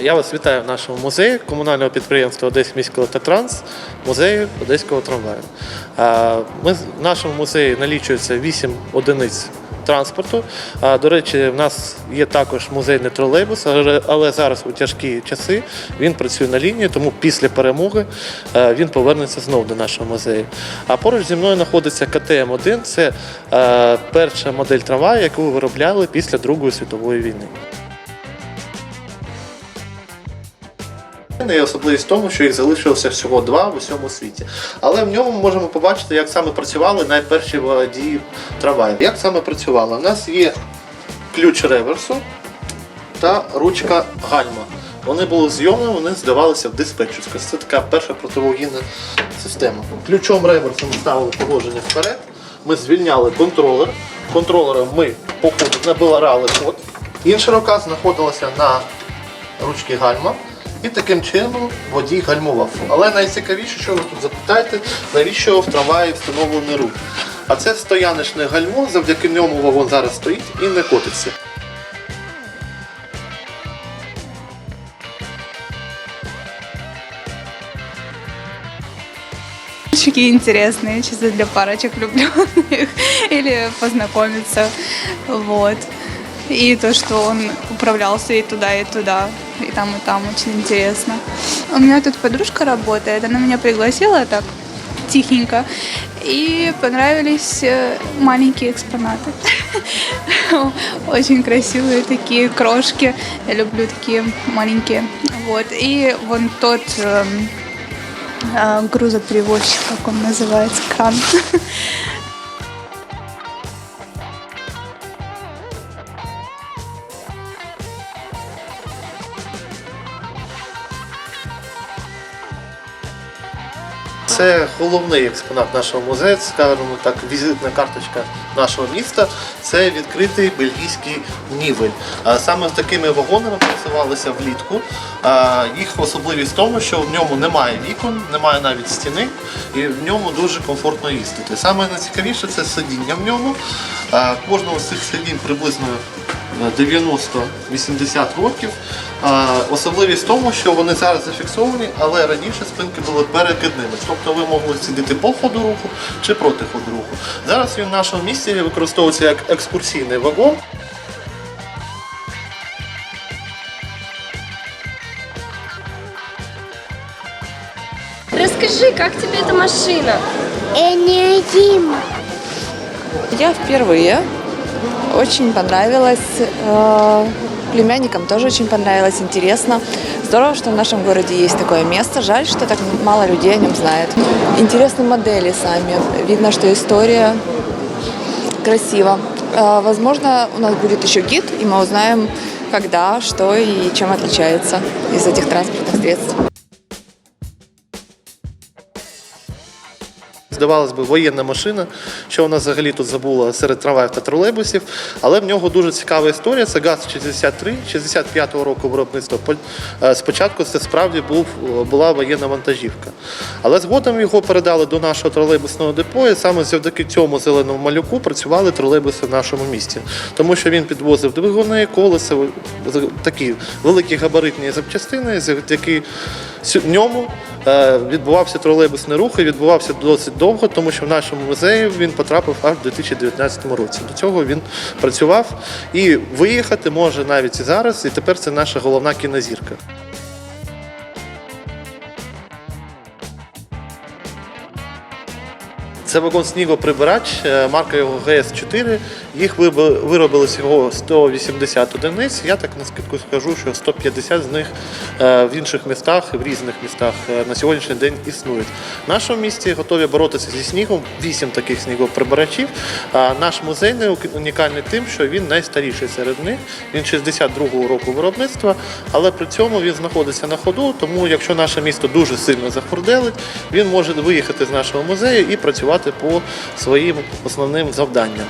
Я вас вітаю в нашому музеї комунального підприємства Одеський міський автотранс, музею Одеського трамваю. Ми в нашому музеї налічується 8 одиниць транспорту. До речі, в нас є також музейний тролейбус, але- зараз у тяжкі часи він працює на лінії, тому після перемоги він повернеться знову до нашого музею. А поруч зі мною знаходиться КТМ-1. Це перша модель трамваю, яку виробляли після Другої світової війни. І особливість в тому, що їх залишилося всього два в усьому світі. Але в ньому ми можемо побачити, як саме працювали найперші водії трамваю. Як саме працювали? У нас є ключ реверсу та ручка гальма. Вони були зйомні, вони здавалися в диспетчерську. Це така перша противогінна система. Ключом реверсом ставили положення вперед. Ми звільняли контролер. Контролером ми по ходу набирали код. Інша рука знаходилася на ручки гальма. І таким чином водій гальмував. Але найцікавіше, що ви тут запитаєте, навіщо в трамваї встановлений рух. А це стояночне гальмо, завдяки ньому вагон зараз стоїть і не котиться. Такие интересные, чисто для парочек влюбленных или познакомиться, вот. И то, что он управлялся и туда, и туда, и там, и там, очень интересно. У меня тут подружка работает, она меня пригласила так тихенько, и понравились э, маленькие экспонаты. Очень красивые такие крошки, я люблю такие маленькие. Вот, и вон тот эм, а, грузоперевозчик, как он называется, кран. Це головний експонат нашого музею, скажімо так, візитна карточка нашого міста. Це відкритий бельгійський нівель. Саме з такими вагонами працювалися влітку. Їх особливість в тому, що в ньому немає вікон, немає навіть стіни, і в ньому дуже комфортно їздити. Саме найцікавіше це сидіння в ньому. Кожного з цих сидінь приблизно 90-80 років. А, Особливість в тому, що вони зараз зафіксовані, але раніше спинки були перекидними. Тобто ви могли сидіти по ходу руху чи проти ходу руху. Зараз він в нашому місті використовується як екскурсійний вагон. Расскажи, как тебе эта машина? Энеодима. Я впервые. Очень понравилось. Э, Племянникам тоже очень понравилось, интересно. Здорово, что в нашем городе есть такое место. Жаль, что так мало людей о нем знает. Интересные модели сами. Видно, что история красиво. Э, Возможно, у нас будет еще гид, и мы узнаем, когда, что и чем отличается из этих транспортных средств. Здавалось би, воєнна машина, що вона взагалі тут забула серед трамваїв та тролейбусів. Але в нього дуже цікава історія. Це ГАЗ-63, 65-го року виробництва. Е, Спочатку це справді був, була воєнна вантажівка. Але згодом його передали до нашого тролейбусного депо, і саме завдяки цьому зеленому малюку працювали тролейбуси в нашому місті. Тому що він підвозив двигуни, колеса, такі великі габаритні запчастини, завдяки ньому е, відбувався тролейбусний рух і відбувався досить довго, тому що в нашому музеї він потрапив аж в 2019 році. До цього він працював і виїхати може навіть і зараз, і тепер це наша головна кінозірка. Це вагон снігоприбирач, е, марка його ГС-4. Їх виробили всього 180 одиниць. Я так на скидку скажу, що 150 з них е, в інших містах, в різних містах е, на сьогоднішній день існують. В нашому місті готові боротися зі снігом. Вісім таких снігоприбирачів. Наш музей не унікальний тим, що він найстаріший серед них. Він 62-го року виробництва, але при цьому він знаходиться на ходу. Тому, якщо наше місто дуже сильно захурделить, він може виїхати з нашого музею і працювати по своїм основним завданням.